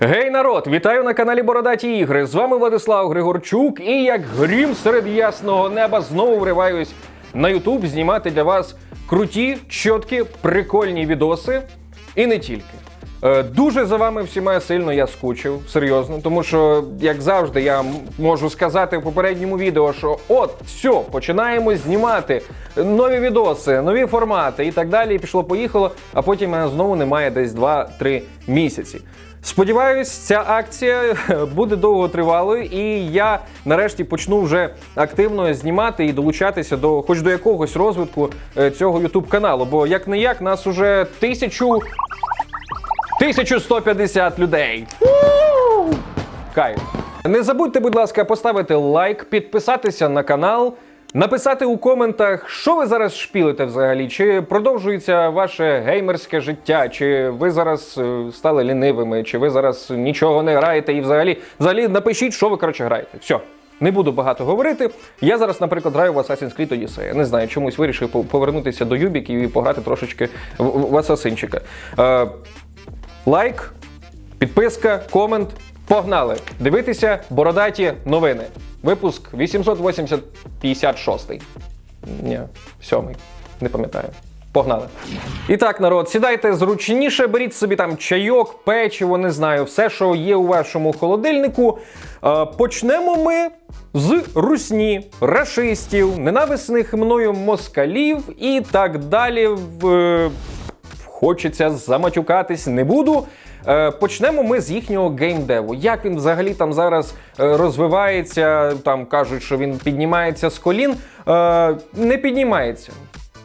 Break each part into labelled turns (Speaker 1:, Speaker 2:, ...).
Speaker 1: Гей, народ! Вітаю на каналі Бородаті Ігри. З вами Владислав Григорчук, і як грім серед ясного неба знову вриваюсь на Ютуб знімати для вас круті, чіткі, прикольні відоси. І не тільки. Е, Дуже за вами всіма сильно я скучив, серйозно, тому що, як завжди, я можу сказати в попередньому відео, що от, все, починаємо знімати нові відоси, нові формати і так далі. І пішло-поїхало, а потім мене знову немає десь 2-3 місяці. Сподіваюсь, ця акція буде довготривалою, і я нарешті почну вже активно знімати і долучатися до хоч до якогось розвитку е, цього youtube каналу. Бо як не як нас уже тисячу 1150 людей. Кайф. Не забудьте, будь ласка, поставити лайк, підписатися на канал, написати у коментах, що ви зараз шпілите взагалі, чи продовжується ваше геймерське життя, чи ви зараз е, стали лінивими, чи ви зараз нічого не граєте і взагалі, взагалі напишіть, що ви коротше граєте. Все. Не буду багато говорити. Я зараз, наприклад, граю в Assassin's Creed Odyssey. Я не знаю, чомусь вирішив повернутися до юбіків і пограти трошечки в, Асасинчика. Е, лайк, підписка, комент. Погнали! Дивитися бородаті новини. Випуск 880-56. Ні, сьомий. Не пам'ятаю. Погнали. І так, народ, сідайте зручніше, беріть собі там чайок, печиво, не знаю, все, що є у вашому холодильнику. Е, почнемо ми з русні, рашистів, ненависних мною москалів і так далі. В, е, хочеться заматюкатись, не буду. Е, Почнемо ми з їхнього геймдеву. Як він взагалі там зараз е, розвивається, там кажуть, що він піднімається з колін. Е, Не піднімається.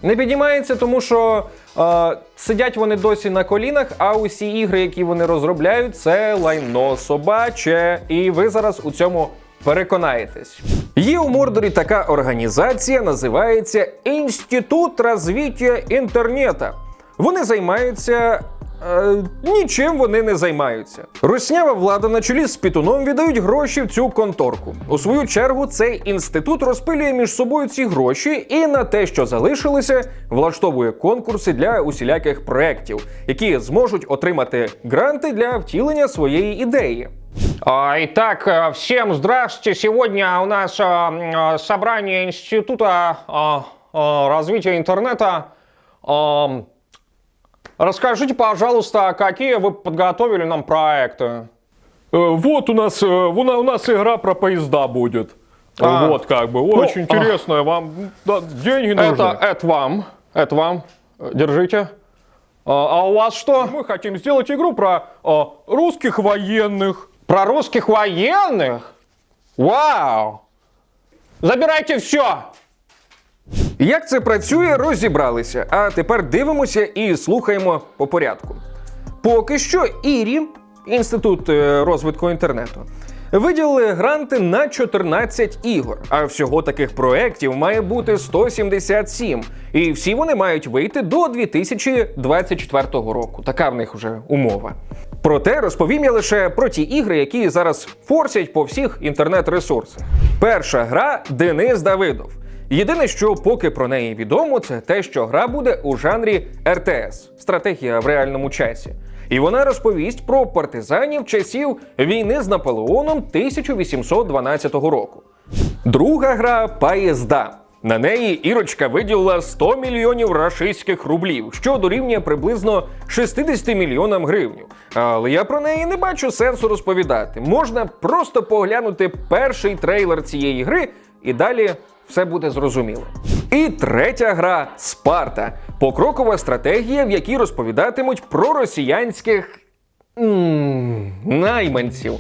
Speaker 1: Не піднімається, тому що е, сидять вони досі на колінах, а усі ігри, які вони розробляють, це лайно собаче. І ви зараз у цьому переконаєтесь. Є у Мордорі така організація, називається Інститут розвиття інтернету. Вони займаються. Е, нічим вони не займаються. Руснява влада на чолі з Пітуном віддають гроші в цю конторку. У свою чергу цей інститут розпилює між собою ці гроші і на те, що залишилося, влаштовує конкурси для усіляких проєктів, які зможуть отримати гранти для втілення своєї ідеї.
Speaker 2: Итак, э, всем здравствуйте. Сегодня у нас м, а, собрание Института развития интернета. Расскажите, пожалуйста, какие вы подготовили нам проекты?
Speaker 1: Э, вот у нас, у нас игра про поезда будет.
Speaker 2: А.
Speaker 1: Вот как бы.
Speaker 2: Ну,
Speaker 1: Очень
Speaker 2: а.
Speaker 1: интересная. Вам да, деньги
Speaker 2: Это, это вам. Это вам. Э, Держите. А, а у вас что?
Speaker 1: Мы хотим сделать игру про а, русских военных.
Speaker 2: Про русских военных? Вау! Забирайте все!
Speaker 1: Як це працює, розібралися. А тепер дивимося і слухаємо по порядку. Поки що ІРІ, інститут е, розвитку інтернету, виділили гранти на 14 ігор. А всього таких проєктів має бути 177. І всі вони мають вийти до 2024 року. Така в них вже умова. Проте розповім я лише про ті ігри, які зараз форсять по всіх інтернет-ресурсах. Перша гра Денис Давидов. Єдине, що поки про неї відомо, це те, що гра буде у жанрі РТС стратегія в реальному часі. І вона розповість про партизанів часів війни з Наполеоном 1812 року. Друга гра Поїзда. На неї Ірочка виділила 100 мільйонів рашистських рублів, що дорівнює приблизно 60 мільйонам гривнів. Але я про неї не бачу сенсу розповідати. Можна просто поглянути перший трейлер цієї гри, і далі все буде зрозуміло. І третя гра Спарта покрокова стратегія, в якій розповідатимуть про росіянських найманців.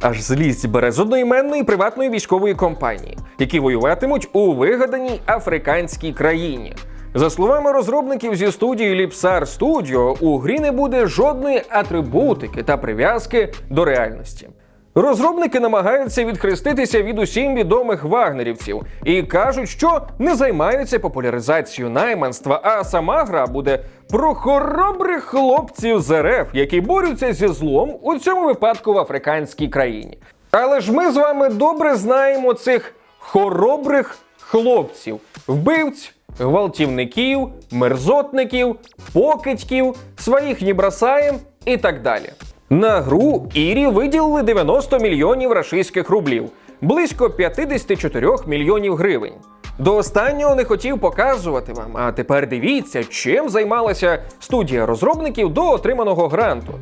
Speaker 1: Аж злість бере з одноіменної приватної військової компанії, які воюватимуть у вигаданій африканській країні. За словами розробників зі студії Lipsar Studio, у грі не буде жодної атрибутики та прив'язки до реальності. Розробники намагаються відхреститися від усім відомих вагнерівців і кажуть, що не займаються популяризацією найманства, а сама гра буде про хоробрих хлопців з РФ, які борються зі злом у цьому випадку в африканській країні. Але ж ми з вами добре знаємо цих хоробрих хлопців, вбивць, гвалтівників, мерзотників, покидьків, своїх не бросаєм і так далі. На гру Ірі виділили 90 мільйонів рашистських рублів, близько 54 мільйонів гривень. До останнього не хотів показувати вам, а тепер дивіться, чим займалася студія розробників до отриманого гранту.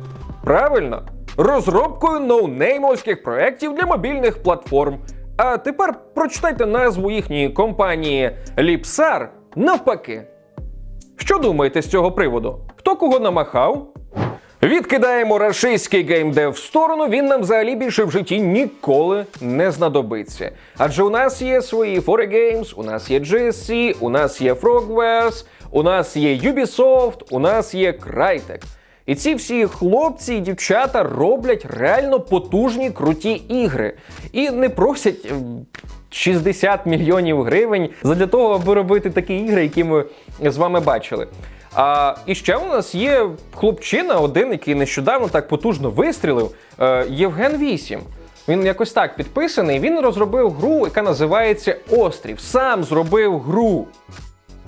Speaker 1: Правильно, розробкою ноунеймовських проєктів для мобільних платформ. А тепер прочитайте назву їхньої компанії Ліпсар навпаки. Що думаєте з цього приводу? Хто кого намахав? Відкидаємо рашистський геймдев в сторону, він нам взагалі більше в житті ніколи не знадобиться. Адже у нас є свої 4 Games, у нас є GSC, у нас є Frogwares, у нас є Ubisoft, у нас є Crytek. І ці всі хлопці і дівчата роблять реально потужні круті ігри. І не просять е, 60 мільйонів гривень задля того, аби робити такі ігри, які ми з вами бачили. А і ще у нас є хлопчина, один, який нещодавно так потужно вистрілив. Е, Євген 8. Він якось так підписаний. Він розробив гру, яка називається Острів. Сам зробив гру.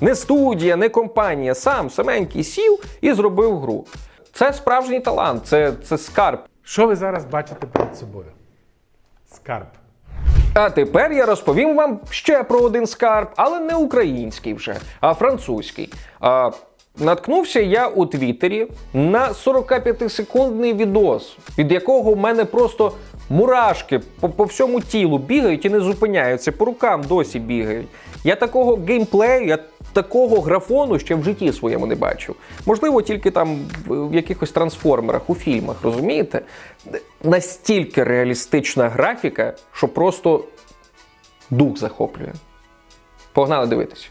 Speaker 1: Не студія, не компанія. Сам саменький сів і зробив гру. Це справжній талант, це, це скарб.
Speaker 3: Що ви зараз бачите перед собою? Скарб.
Speaker 1: А тепер я розповім вам ще про один скарб, але не український вже, а французький. А, наткнувся я у Твіттері на 45-секундний відос, від якого в мене просто мурашки по, по всьому тілу бігають і не зупиняються, по рукам досі бігають. Я такого геймплею, я такого графону ще в житті своєму не бачив. Можливо, тільки там в якихось трансформерах, у фільмах, розумієте? Настільки реалістична графіка, що просто дух захоплює. Погнали дивитися.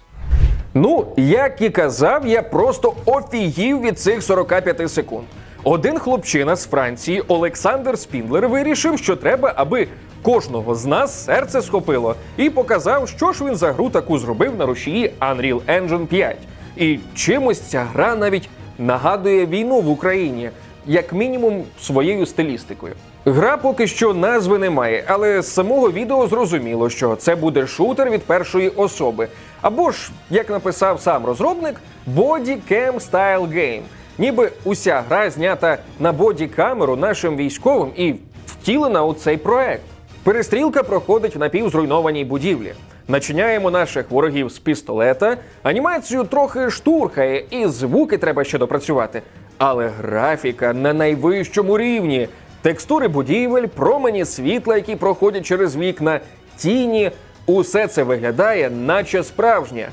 Speaker 1: Ну, як і казав, я просто офігів від цих 45 секунд. Один хлопчина з Франції, Олександр Спіндлер, вирішив, що треба, аби кожного з нас серце схопило, і показав, що ж він за гру таку зробив на рушії Unreal Engine 5. І чимось ця гра навіть нагадує війну в Україні, як мінімум своєю стилістикою. Гра поки що назви немає, але з самого відео зрозуміло, що це буде шутер від першої особи. Або ж, як написав сам розробник, Body Cam Style Game. Ніби уся гра знята на боді-камеру нашим військовим і втілена у цей проект. Перестрілка проходить в напівзруйнованій будівлі. Начиняємо наших ворогів з пістолета, анімацію трохи штурхає, і звуки треба ще допрацювати. Але графіка на найвищому рівні. Текстури будівель, промені світла, які проходять через вікна, тіні усе це виглядає, наче справжнє.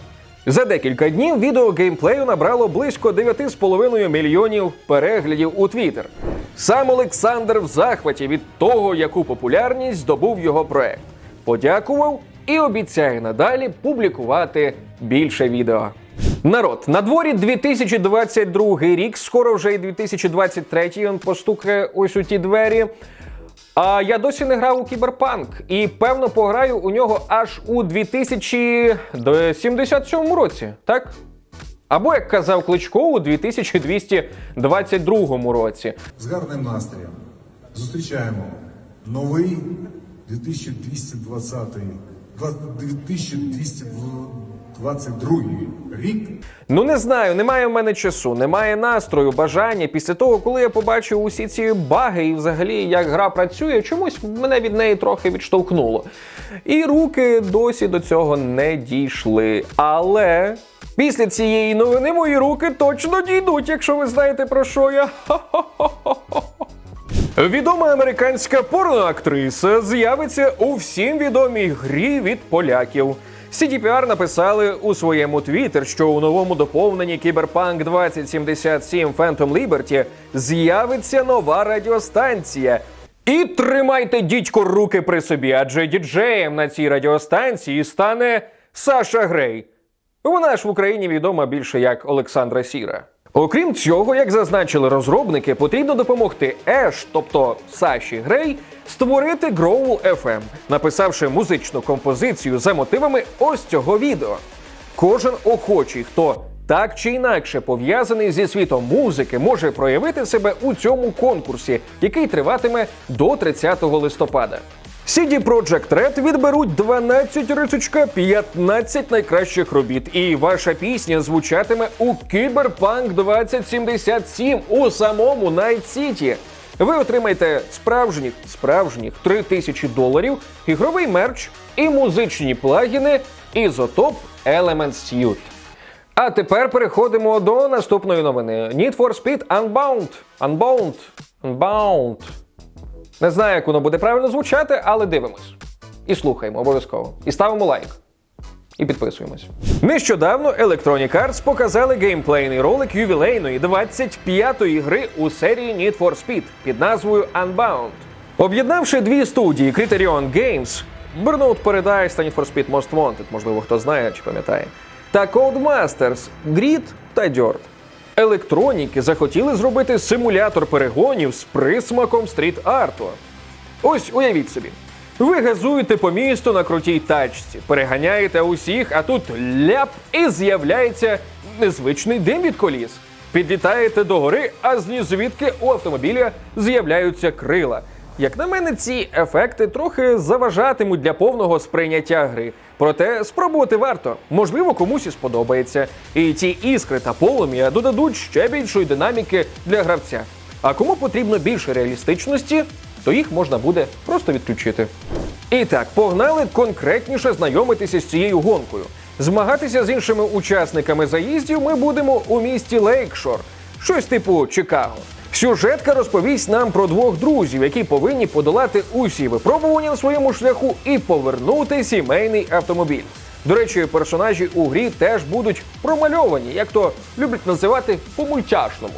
Speaker 1: За декілька днів відео геймплею набрало близько 9,5 мільйонів переглядів у Твіттер. Сам Олександр в захваті від того, яку популярність здобув його проект. Подякував і обіцяє надалі публікувати більше відео. Народ, на дворі 2022 рік, скоро вже і 2023 він постукає ось у ті двері. А я досі не грав у кіберпанк і певно пограю у нього аж у 2077 році, так? Або як казав Кличко, у 2222 році.
Speaker 4: з гарним настроєм зустрічаємо новий 2220 2222 рік.
Speaker 1: Ну не знаю, немає в мене часу, немає настрою, бажання. Після того, коли я побачив усі ці баги і взагалі як гра працює, чомусь мене від неї трохи відштовхнуло. І руки досі до цього не дійшли. Але після цієї новини мої руки точно дійдуть, якщо ви знаєте про що я. Відома американська порноактриса з'явиться у всім відомій грі від поляків. CDPR написали у своєму твіттер, що у новому доповненні Cyberpunk 2077 Phantom Liberty з'явиться нова радіостанція. І тримайте дідько руки при собі, адже діджеєм на цій радіостанції стане Саша Грей. Вона ж в Україні відома більше як Олександра Сіра. Окрім цього, як зазначили розробники, потрібно допомогти Еш, тобто Саші Грей, створити Growl FM, написавши музичну композицію за мотивами ось цього відео. Кожен охочий, хто так чи інакше пов'язаний зі світом музики, може проявити себе у цьому конкурсі, який триватиме до 30 листопада. CD Projekt Red відберуть 12 рисочка 15 найкращих робіт, і ваша пісня звучатиме у Cyberpunk 2077 у самому Night City. ви отримаєте справжніх справжніх 3000 доларів, ігровий мерч і музичні плагіни Isotope Elements Suite. А тепер переходимо до наступної новини: Need for Speed Unbound. Unbound. Unbound. Не знаю, як воно буде правильно звучати, але дивимось. І слухаємо обов'язково. І ставимо лайк. І підписуємось. Нещодавно Electronic Arts показали геймплейний ролик ювілейної 25-ї гри у серії Need for Speed під назвою Unbound. Об'єднавши дві студії Criterion Games, Burnout Paradise та Need for Speed Most Wanted, можливо, хто знає чи пам'ятає, та Codemasters, Grid та Dirt. Електроніки захотіли зробити симулятор перегонів з присмаком стріт-арту. Ось уявіть собі. Ви газуєте по місту на крутій тачці, переганяєте усіх, а тут ляп і з'являється незвичний дим від коліс. Підлітаєте до гори, а звідки у автомобіля з'являються крила. Як на мене, ці ефекти трохи заважатимуть для повного сприйняття гри. Проте спробувати варто. Можливо, комусь і сподобається. І ті іскри та полум'я додадуть ще більшої динаміки для гравця. А кому потрібно більше реалістичності, то їх можна буде просто відключити. І так, погнали конкретніше знайомитися з цією гонкою. Змагатися з іншими учасниками заїздів ми будемо у місті Лейкшор, щось типу Чикаго. Сюжетка розповість нам про двох друзів, які повинні подолати усі випробування на своєму шляху і повернути сімейний автомобіль. До речі, персонажі у грі теж будуть промальовані, як то люблять називати по-мультяшному.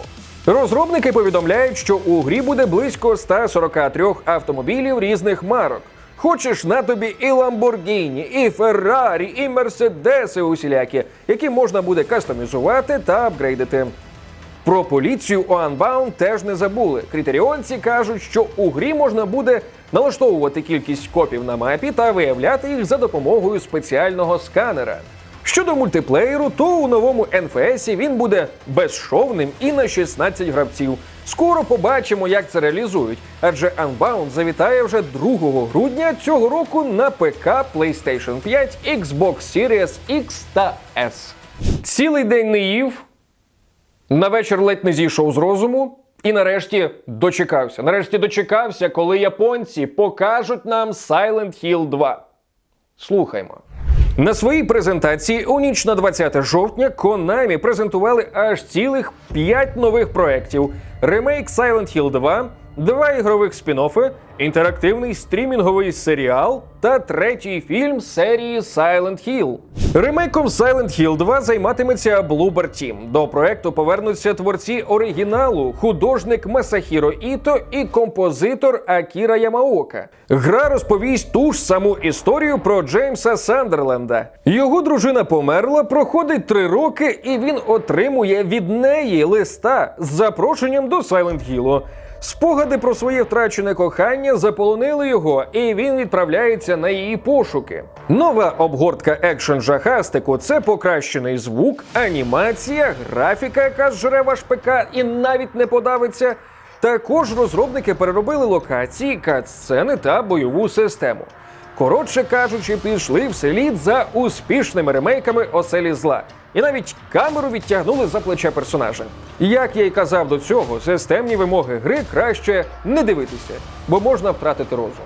Speaker 1: Розробники повідомляють, що у грі буде близько 143 автомобілів різних марок. Хочеш на тобі і Ламборгіні, і Феррарі, і Мерседеси усілякі, які можна буде кастомізувати та апгрейдити. Про поліцію у Unbound теж не забули. Крітеріонці кажуть, що у грі можна буде налаштовувати кількість копів на мапі та виявляти їх за допомогою спеціального сканера. Щодо мультиплеєру, то у новому NFS він буде безшовним і на 16 гравців. Скоро побачимо, як це реалізують, адже Unbound завітає вже 2 грудня цього року на ПК, PlayStation 5, Xbox Series X та S. Цілий день не їв, на вечір ледь не зійшов з розуму. І нарешті дочекався. Нарешті дочекався, коли японці покажуть нам Silent Hill 2. Слухаймо. На своїй презентації у ніч на 20 жовтня Konami презентували аж цілих 5 нових проєктів: ремейк Silent Hill 2, два ігрових спін-оффи, інтерактивний стрімінговий серіал та третій фільм серії Silent Hill. Ремейком Silent Hill 2 займатиметься Bloober Team. До проекту повернуться творці оригіналу, художник Масахіро Іто і композитор Акіра Ямаока. Гра розповість ту ж саму історію про Джеймса Сандерленда. Його дружина померла, проходить три роки, і він отримує від неї листа з запрошенням до Silent Hill. Спогади про своє втрачене кохання заполонили його, і він відправляється на її пошуки. Нова обгортка екшен жахастику це покращений звук, анімація, графіка, яка зжере ваш ПК і навіть не подавиться. Також розробники переробили локації, кат-сцени та бойову систему. Коротше кажучи, пішли вслід за успішними ремейками оселі зла. І навіть камеру відтягнули за плече персонажа. Як я й казав до цього, системні вимоги гри краще не дивитися, бо можна втратити розум.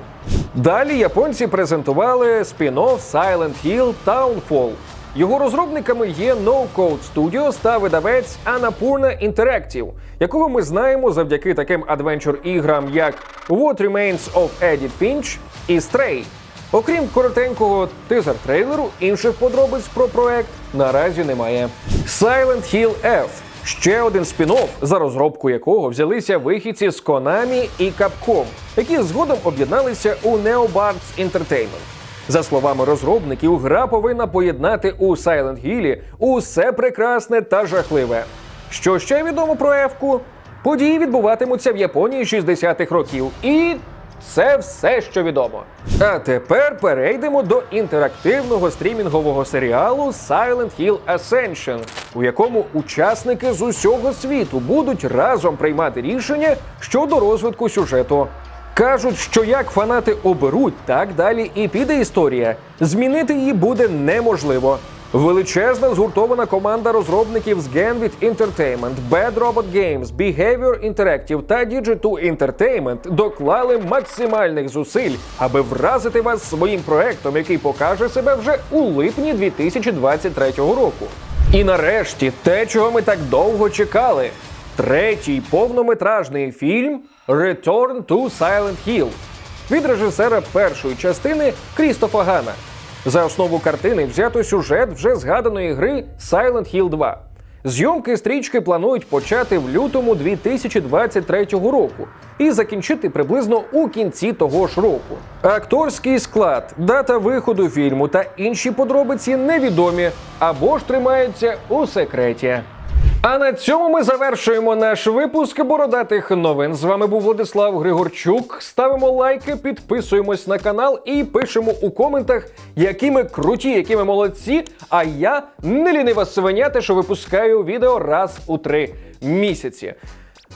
Speaker 1: Далі японці презентували спін-офф Silent Hill Townfall. Його розробниками є No Code Studios та видавець Annapurna Interactive, якого ми знаємо завдяки таким адвенчур-іграм, як What Remains of Edith Finch і Stray. Окрім коротенького тизер-трейлеру, інших подробиць про проект наразі немає. Silent Hill F – ще один спін-офф, за розробку якого взялися вихідці з Konami і Capcom, які згодом об'єдналися у NeoBards Entertainment. За словами розробників, гра повинна поєднати у Silent Hill усе прекрасне та жахливе. Що ще відомо про Ефку? Події відбуватимуться в Японії 60-х років, і це все, що відомо. А тепер перейдемо до інтерактивного стрімінгового серіалу Silent Hill Ascension, у якому учасники з усього світу будуть разом приймати рішення щодо розвитку сюжету. Кажуть, що як фанати оберуть, так далі і піде історія. Змінити її буде неможливо. Величезна згуртована команда розробників з Gambit Entertainment, Bad Robot Games, Behavior Interactive та Digi2 Entertainment доклали максимальних зусиль, аби вразити вас своїм проектом, який покаже себе вже у липні 2023 року. І нарешті те, чого ми так довго чекали. Третій повнометражний фільм Return to Silent Hill від режисера першої частини Крістофа Гана. За основу картини взято сюжет вже згаданої гри Silent Hill 2. Зйомки стрічки планують почати в лютому 2023 року і закінчити приблизно у кінці того ж року. Акторський склад, дата виходу фільму та інші подробиці невідомі або ж тримаються у секреті. А на цьому ми завершуємо наш випуск бородатих новин. З вами був Владислав Григорчук. Ставимо лайки, підписуємось на канал і пишемо у коментах, які ми круті, які ми молодці. А я не лінива свиняти, що випускаю відео раз у три місяці.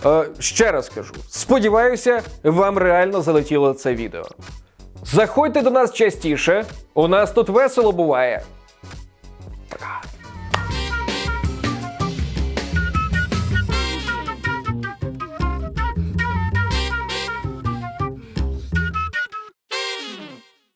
Speaker 1: Е, ще раз кажу: сподіваюся, вам реально залетіло це відео. Заходьте до нас частіше, у нас тут весело буває.